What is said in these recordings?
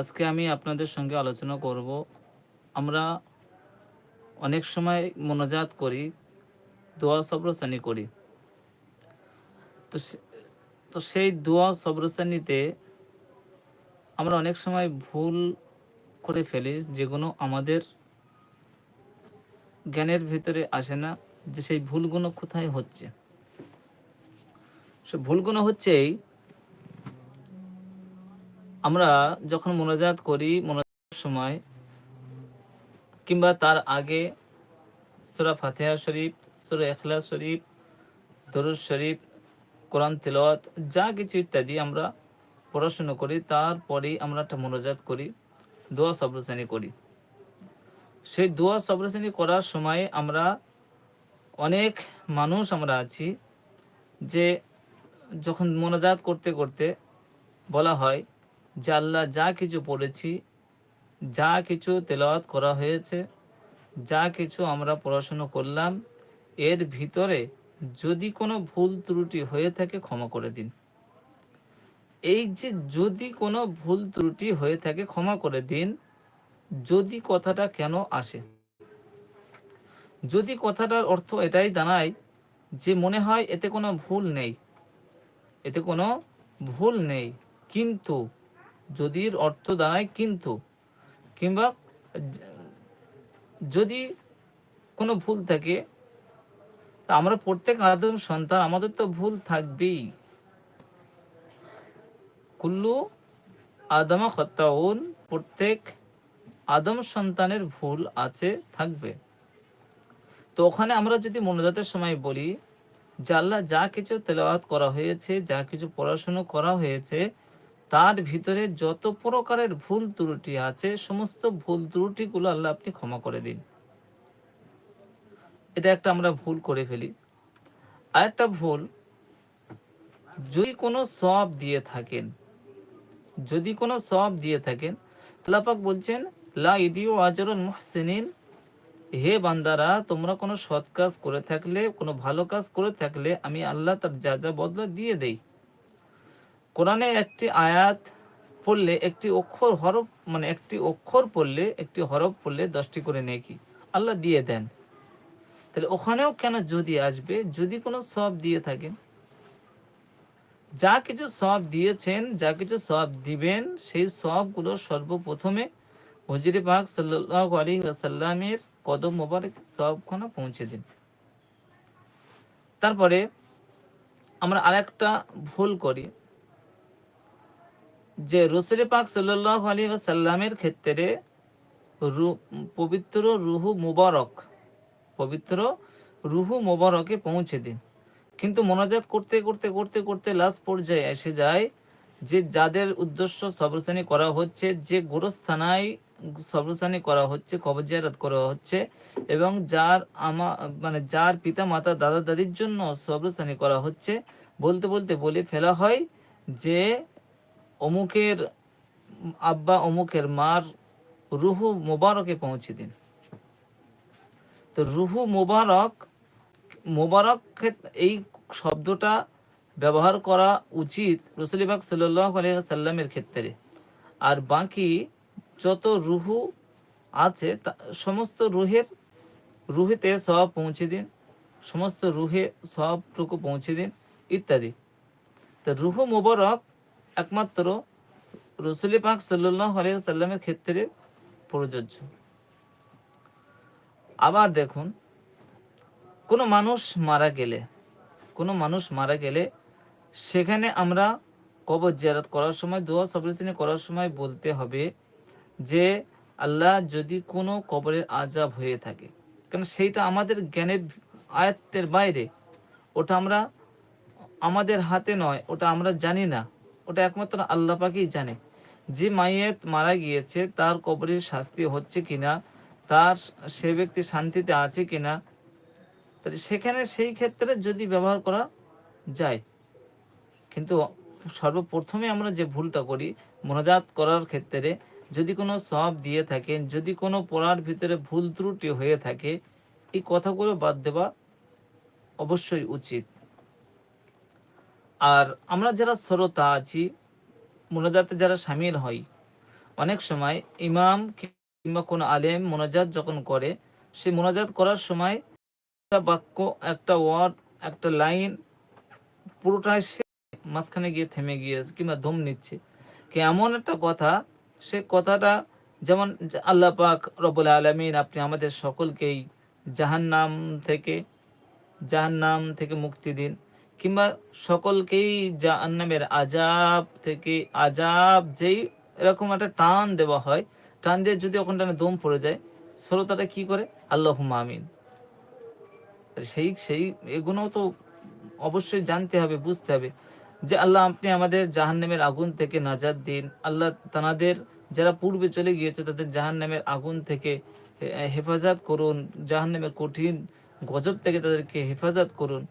আজকে আমি আপনাদের সঙ্গে আলোচনা করব। আমরা অনেক সময় মনোজাত করি, দোয়া সব্রসানি করি। তো তো সেই দোয়া সব্রসানিতে আমরা অনেক সময় ভুল করে ফেলি, যেগুলো আমাদের জ্ঞানের ভিতরে আসে না, যে সেই ভুলগুলো কোথায় হচ্ছে। সে ভুলগুলো হচ্ছে এই আমরা যখন মোনাজাত করি মোনাজাতের সময় কিংবা তার আগে সুরা ফাতেহা শরীফ, সুরা এখলাস শরীফ, দরুদ শরীফ, কোরআন তেলাওয়াত, যা কিছু ইত্যাদি আমরা পড়াশুনো করি, তারপরেই আমরা একটা মোনাজাত করি, দোয়া সব্রশ্রেণী করি। সেই দোয়া সব্রশ্রেণী করার সময় আমরা অনেক মানুষ আমরা আছি যে যখন মনোজাত করতে করতে বলা হয় যে আল্লাহ যা কিছু পড়েছি, যা কিছু তেলাওয়াত করা হয়েছে, যা কিছু আমরা পড়াশুনো করলাম, এর ভিতরে যদি কোনো ভুল ত্রুটি হয়ে থাকে ক্ষমা করে দিন। এই যে যদি কোনো ভুল ত্রুটি হয়ে থাকে ক্ষমা করে দিন, যদি কথাটা কেন আসে? যদি কথাটার অর্থ এটাই দাঁড়ায় যে মনে হয় এতে কোনো ভুল নেই, এতে কোনো ভুল নেই, কিন্তু যদি অর্থ দাঁড়ায় কিন্তু, কিংবা যদি কোনো ভুল থাকে আমরা প্রত্যেক আদম সন্তান, আমাদের তো ভুল থাকবেই। কুল্লু আদমা খত্তাউন, প্রত্যেক আদম সন্তানের ভুল আছে, থাকবে। তো ওখানে আমরা যদি মনোজাতের সময় বলি, যে আল্লাহ যা কিছু তেলাওয়াত করা হয়েছে, যা কিছু পড়াশুনো করা হয়েছে তার ভিতরে যত প্রকারের ভুল ত্রুটি আছে, সমস্ত ভুল ত্রুটিগুলো আল্লাহ আপনি ক্ষমা করে দিন। এটা একটা আমরা ভুল করে ফেলি। আর একটা ভুল, যদি কোনো সব দিয়ে থাকেন, যদি কোনো সব দিয়ে থাকেন আল্লাপাক বলছেন, লা ইদিও আজরুল মুহসিনিন হে বান্দারা, তোমরা কোনো সৎ কাজ করে থাকলে, কোনো ভালো কাজ করে থাকলে আমি আল্লাহ তার যা যা বদলা দিয়ে দেই। কোরআনে একটি আয়াত পড়লে, একটি অক্ষর হরফ মানে একটি অক্ষর পড়লে, একটি হরফ পড়লে দশটি করে নেকি। আল্লাহ দিয়ে দেন। তাহলে ওখানেও কেন যদি আসবে? যদি কোনো সব দিয়ে থাকেন। যা কিছু সব দিয়েছেন, যা কিছু সব দিবেন, সেই সবগুলো সর্বপ্রথমে হজরে পাক সাল্লাল্লাহু আলাইহি ওয়াসাল্লামের কদম মোবারক সবখানা পৌঁছে দিন। তারপরে আমরা আরেকটা ভুল করি। যে রসুল পাক সাল্লাল্লাহু আলাইহি ওয়াসাল্লামের ক্ষেত্রে পবিত্র রুহু মুবারক, পবিত্র রুহু মোবারকে পৌঁছে দিন। কিন্তু মোনাজাত করতে করতে করতে করতে লাস্ট পর্যায়ে এসে যায় যে যাদের উদ্দেশ্য সবরসানি করা হচ্ছে, যে গোরস্থানায় সবরসানি করা হচ্ছে, কবর জিয়ারত করা হচ্ছে, এবং যার আমা মানে যার পিতা মাতা দাদা দাদির জন্য সবরসানি করা হচ্ছে, বলতে বলতে বলে ফেলা হয় যে অমুকের আব্বা, অমুকের মার রুহু মোবারকে পৌঁছে দিন। তো রুহু মোবারক মোবারক এই শব্দটা ব্যবহার করা উচিত রসুলিবাগ সাল্লাহ সাল্লামের ক্ষেত্রে। আর বাকি যত রুহু আছে সমস্ত রুহের, রুহেতে সব পৌঁছে দিন, সমস্ত রুহে সবটুকু পৌঁছে দিন, ইত্যাদি। তো রুহু মোবারক একমাত্র রসুলি পাক সাল্লামের ক্ষেত্রে প্রযোজ্য। আবার দেখুন, কোনো মানুষ মারা গেলে, কোনো মানুষ মারা গেলে সেখানে আমরা কবর জিয়ারত করার সময়, দোয়া সবরিসিনী করার সময় বলতে হবে যে, আল্লাহ যদি কোনো কবরের আজাব হয়ে থাকে কারণ সেইটা আমাদের জ্ঞানের আয়ত্তের বাইরে, ওটা আমরা আমাদের হাতে নয়, ওটা আমরা জানি না। ওটা একমাত্র আল্লাহ পাকেই জানে। যে মাইয়েত মারা গিয়েছে, তার কবরের শাস্তি হচ্ছে কিনা, তার সে ব্যক্তি শান্তিতে আছে কিনা, তাহলে সেখানে সেই ক্ষেত্রে যদি ব্যবহার করা যায়। কিন্তু সর্বপ্রথমে আমরা যে ভুলটা করি, মোনাজাত করার ক্ষেত্রে যদি কোনো সব দিয়ে থাকেন, যদি কোনো পড়ার ভিতরে ভুল ত্রুটি হয়ে থাকে, এই কথাগুলো বাদ দেওয়া অবশ্যই উচিত। আর আমরা যারা শ্রোতা আছি, মোনাজাতে যারা সামিল হই, অনেক সময় ইমাম কিংবা কোনো আলেম মোনাজাত যখন করে, সেই মোনাজাত করার সময় একটা বাক্য, একটা ওয়ার্ড, একটা লাইন পুরোটাই সে মাঝখানে গিয়ে থেমে গিয়েছে কিংবা দম নিচ্ছে। কি এমন একটা কথা, সে কথাটা যেমন আল্লাহ পাক রব্বুল আলমিন আপনি আমাদের সকলকেই জাহান্নাম থেকে জাহান্নাম থেকে মুক্তি দিন। কিংবা সকলকেই জাহান্নামের আজাব থেকে আজাব যেই এরকম একটা টান দেওয়া হয়, টান দিয়ে যদি ওখানটানে দম পড়ে যায় শ্রোতাটা কি করে? আল্লাহ আমিন। সেই সেই এগুলো তো অবশ্যই জানতে হবে, বুঝতে হবে যে আল্লাহ আপনি আমাদের জাহান্নামের আগুন থেকে নাজাদ দিন। আল্লাহ তানাদের যারা পূর্বে চলে গিয়েছে তাদের জাহান্নামের আগুন থেকে হেফাজত করুন। জাহান্নামের কঠিন গজব থেকে তাদেরকে হেফাজত করুন।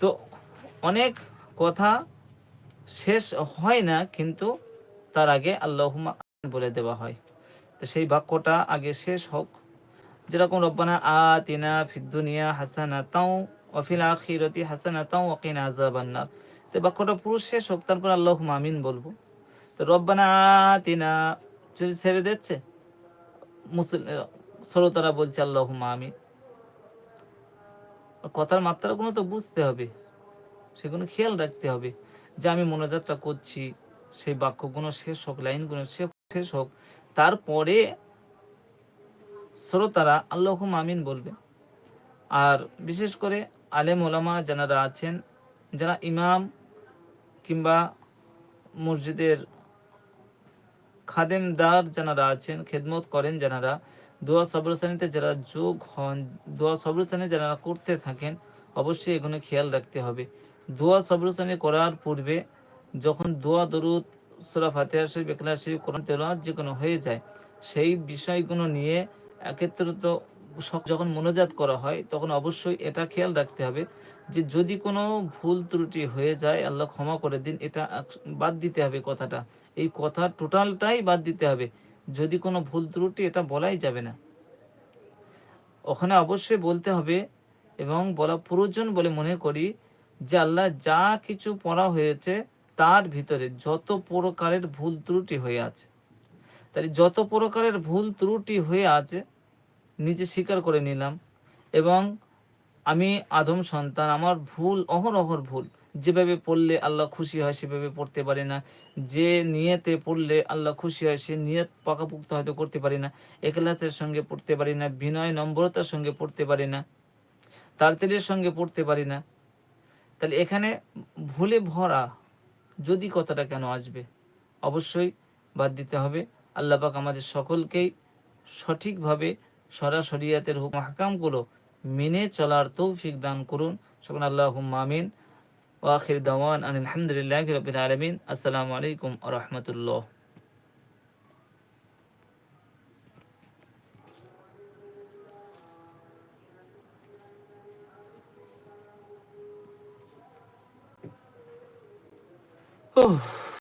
তো অনেক কথা শেষ হয় না, কিন্তু তার আগে আল্লাহুমা বলে দেওয়া হয়। তো সেই বাক্যটা আগে শেষ হোক। যেরকম, রব্বানা আতিনা ফিদ্দুনিয়া হাসানা তাও অফিল আখিরতি হাসানা তাও ওকিনা আযাবান্নার। তো বাক্যটা পুরো শেষ হোক, তারপর আল্লাহ আমিন বলব। তো রব্বানা আতিনা, যদি ছেড়ে দিচ্ছে, মুসলিম শ্রোতারা বলছে আল্লাহ আমিন। কথার মাত্রাগুলো তো বুঝতে হবে। সেগুলো খেয়াল রাখতে হবে। যে আমি মোনাজাতটা করছি, সেই বাক্যগুলো শেষ হোক, লাইনগুলো শেষ হোক, তারপরে শ্রোতারা আল্লাহ আমিন বলবে। আর বিশেষ করে আলেম ওলামা যারা আছেন, যারা ইমাম কিংবা মসজিদের খাদেমদার যারা আছেন, খেদমত করেন যারা দোয়া সবরসানিতে যারা যোগ হন, দোয়া সবরসানি যারা করতে থাকেন, অবশ্যই এগুলো খেয়াল রাখতে হবে। দোয়া সবরসানি করার পূর্বে যখন দোয়া দরুদ, সুরা ফাতেহা, শরীফ ইখলাস শরীফ, কোরআন, তেলাওয়াত যে কোনো হয়ে যায়, সেই বিষয়গুলো নিয়ে একত্রিত যখন মনোজাত করা হয়, তখন অবশ্যই এটা খেয়াল রাখতে হবে যে যদি কোনো ভুল ত্রুটি হয়ে যায়, আল্লাহ ক্ষমা করে দিন, এটা বাদ দিতে হবে কথাটা। এই কথা টোটালটাই বাদ দিতে হবে। যদি কোনো ভুল ত্রুটি, এটা বলাই যাবে না। ওখানে অবশ্যই বলতে হবে এবং বলা প্রয়োজন বলে মনে করি যে আল্লাহ যা কিছু পড়া হয়েছে তার ভিতরে যত প্রকারের ভুল ত্রুটি হয়ে আছে, তাহলে যত প্রকারের ভুল ত্রুটি হয়ে আছে, নিজে স্বীকার করে নিলাম। এবং আমি আদম সন্তান, আমার ভুল অহরহর ভুল যেভাবে পড়লে আল্লাহ খুশি হয়, সেভাবে পড়তে পারি না। যে নিয়েতে পড়লে আল্লাহ খুশি হয়, সে নিয়ত পাকাপুক্ত হয়তো করতে পারি না। এখলাসের সঙ্গে পড়তে পারি না, বিনয় নম্রতার সঙ্গে পড়তে পারি না, তাড়াতাড়ির সঙ্গে পড়তে পারি না। তাহলে এখানে ভুলে ভরা যদি কথাটা কেন আসবে? অবশ্যই বাদ দিতে হবে। আল্লাহ পাক আমাদের সকলকেই সঠিকভাবে সরাসরিয়াতের হুকুম হাকামগুলো মেনে চলার তৌফিক দান করুন। সকল আল্লাহ আমিন। ওয়াখির দাওয়ান আনিল আলহামদুলিল্লাহ রবিল আলমিন আসসালামু আলাইকুম রহমতুল্লাহ উফ